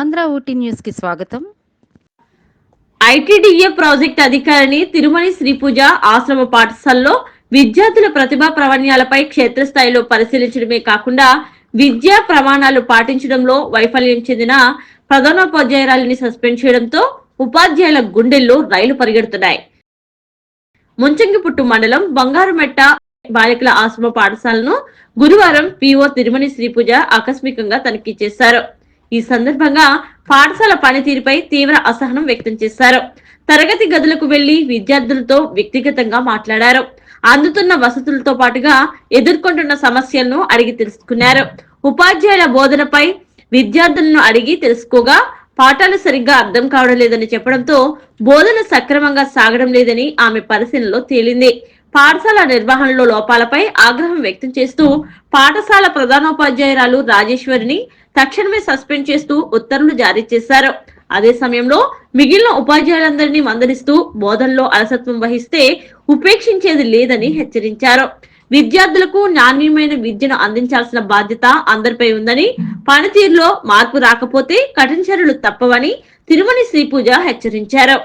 ఆంధ్ర ఊటీ న్యూస్కి స్వాగతం. ITDA project అధికారిని తిరుమలి శ్రీపూజ ఆశ్రమ పాఠశాలలో విద్యార్థుల ప్రతిభా ప్రవణ్యాలపై క్షేత్రస్థాయిలో పరిశీలించడమే కాకుండా విద్యా ప్రమాణాలు పాటించడంలో వైఫల్యం చెందిన ప్రధానోపాధ్యాయురాలిని సస్పెండ్ చేయడంతో ఉపాధ్యాయుల గుండెల్లో రైలు పరిగెడుతున్నాయి. ముంచంగిపుట్టు మండలం బంగారుమెట్ట బాలికల ఆశ్రమ పాఠశాలను గురువారం పిఓ తిరుమణి శ్రీపూజ ఆకస్మికంగా తనిఖీ చేశారు. ఈ సందర్భంగా పాఠశాల పనితీరుపై తీవ్ర అసహనం వ్యక్తం చేశారు. తరగతి గదులకు వెళ్ళి విద్యార్థులతో వ్యక్తిగతంగా మాట్లాడారు. అందుతున్న వసతులతో పాటుగా ఎదుర్కొంటున్న సమస్యలను అడిగి తెలుసుకున్నారు. ఉపాధ్యాయుల బోధనపై విద్యార్థులను అడిగి తెలుసుకోగా పాఠాలు సరిగ్గా అర్థం కావడం లేదని చెప్పడంతో బోధన సక్రమంగా సాగడం లేదని ఆమె పరిశీలనలో తేలింది. పాఠశాల నిర్వహణలో లోపాలపై ఆగ్రహం వ్యక్తం చేస్తూ పాఠశాల ప్రధానోపాధ్యాయురాలు రాజేశ్వరిని తక్షణమే సస్పెండ్ చేస్తూ ఉత్తర్వులు జారీ చేశారు. అదే సమయంలో మిగిలిన ఉపాధ్యాయులందరినీ మందలిస్తూ బోధనలో అలసత్వం వహిస్తే ఉపేక్షించేది లేదని హెచ్చరించారు. విద్యార్థులకు నాణ్యమైన విద్యను అందించాల్సిన బాధ్యత అందరిపై ఉందని పనితీరులో మార్పు రాకపోతే కఠిన చర్యలు తప్పవని తిరుమలి శ్రీపూజ హెచ్చరించారు.